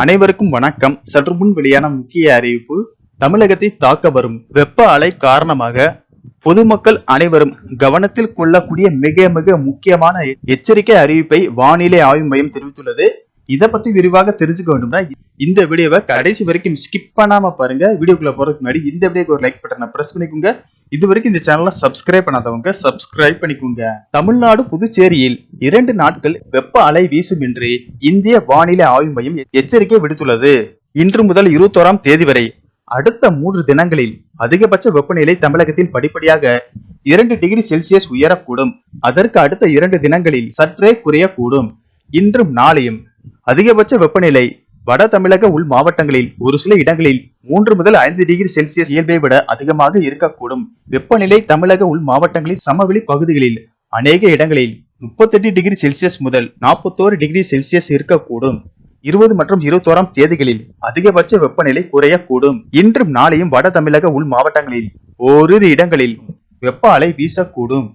அனைவருக்கும் வணக்கம். சற்று முன் வெளியான முக்கிய அறிவிப்பு தமிழகத்தை தாக்க வரும் வெப்ப அலை காரணமாக பொதுமக்கள் அனைவரும் கவனத்தில் கொள்ளக்கூடிய மிக மிக முக்கியமான எச்சரிக்கை அறிவிப்பை வானிலை ஆய்வு மையம் தெரிவித்துள்ளது. இதை பத்தி விரிவாக தெரிஞ்சுக்க வேண்டும்னா இந்த வீடியோவை கடைசி வரைக்கும் ஸ்கிப் பண்ணாம பாருங்க. வீடியோக்குள்ள போறதுக்கு முன்னாடி இந்த வீடியோக்கு ஒரு லைக் பட்டனை பிரஸ் பண்ணிக்கோங்க. இது வரைக்கும் இந்த சேனலை சப்ஸ்கிரைப் பண்ணாதவங்க சப்ஸ்கிரைப் பண்ணிக்கோங்க. தமிழ்நாடு புதுச்சேரியில் இரண்டு நாட்கள் வெப்ப அலை வீசும் என்று இந்திய வானிலை ஆய்வு மையம் எச்சரிக்கை விடுத்துள்ளது. இன்று முதல் இருபத்தோராம் தேதி வரை அடுத்த மூன்று தினங்களில் அதிகபட்ச வெப்பநிலை தமிழகத்தில் படிப்படியாக இரண்டு டிகிரி செல்சியஸ் உயரக்கூடும். அதற்கு அடுத்த இரண்டு தினங்களில் சற்றே குறையக்கூடும். இன்றும் நாளையும் அதிகபட்ச வெப்பநிலை வட தமிழக உள் மாவட்டங்களில் ஒரு சில இடங்களில் மூன்று முதல் ஐந்து டிகிரி செல்சியஸ் இயல்பை விட அதிகமாக இருக்கக்கூடும். வெப்பநிலை தமிழக உள் மாவட்டங்களில் சமவெளி பகுதிகளில் அநேக இடங்களில் முப்பத்தெட்டு டிகிரி செல்சியஸ் முதல் நாற்பத்தோரு டிகிரி செல்சியஸ் இருக்கக்கூடும். இருபது மற்றும் இருபத்தோராம் தேதிகளில் அதிகபட்ச வெப்பநிலை குறையக்கூடும். இன்றும் நாளையும் வட தமிழக உள் மாவட்டங்களில் ஓரிரு இடங்களில் வெப்ப அலை வீசக்கூடும்.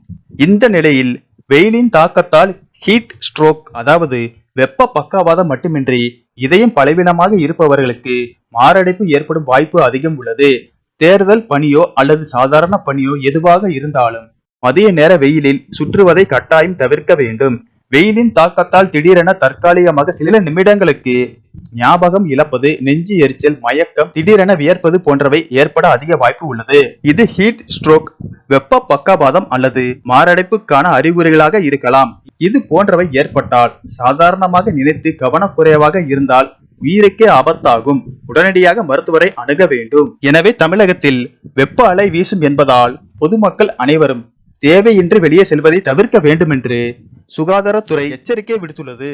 இந்த நிலையில் வெயிலின் தாக்கத்தால் ஹீட் ஸ்ட்ரோக் அதாவது வெப்ப பக்கவாதம் மட்டுமின்றி இதயம் பலவீனமாக இருப்பவர்களுக்கு மாரடைப்பு ஏற்படும் வாய்ப்பு அதிகம் உள்ளது. தேர்தல் பணியோ அல்லது சாதாரண பணியோ எதுவாக இருந்தாலும் மதிய நேர வெயிலில் சுற்றுவதை கட்டாயம் தவிர்க்க வேண்டும். வெயிலின் தாக்கத்தால் திடீரென தற்காலிகமாக சில நிமிடங்களுக்கு ஞாபகம் இழப்பது நெஞ்சு எரிச்சல் மயக்கம் திடீரென வியர்ப்பது போன்றவை ஏற்பட அதிக வாய்ப்பு உள்ளது. இது ஹீட் ஸ்ட்ரோக் வெப்ப பக்கவாதம் அல்லது மாரடைப்புக்கான அறிகுறிகளாக இருக்கலாம். இது போன்றவை ஏற்பட்டால் சாதாரணமாக நினைத்து கவனக்குறைவாக இருந்தால் உயிருக்கே ஆபத்தாகும். உடனடியாக மருத்துவரை அணுக வேண்டும். எனவே தமிழகத்தில் வெப்ப அலை வீசும் என்பதால் பொதுமக்கள் அனைவரும் தேவையின்றி வெளியே செல்வதை தவிர்க்க வேண்டும் என்று சுகாதாரத்துறை எச்சரிக்கை விடுத்துள்ளது.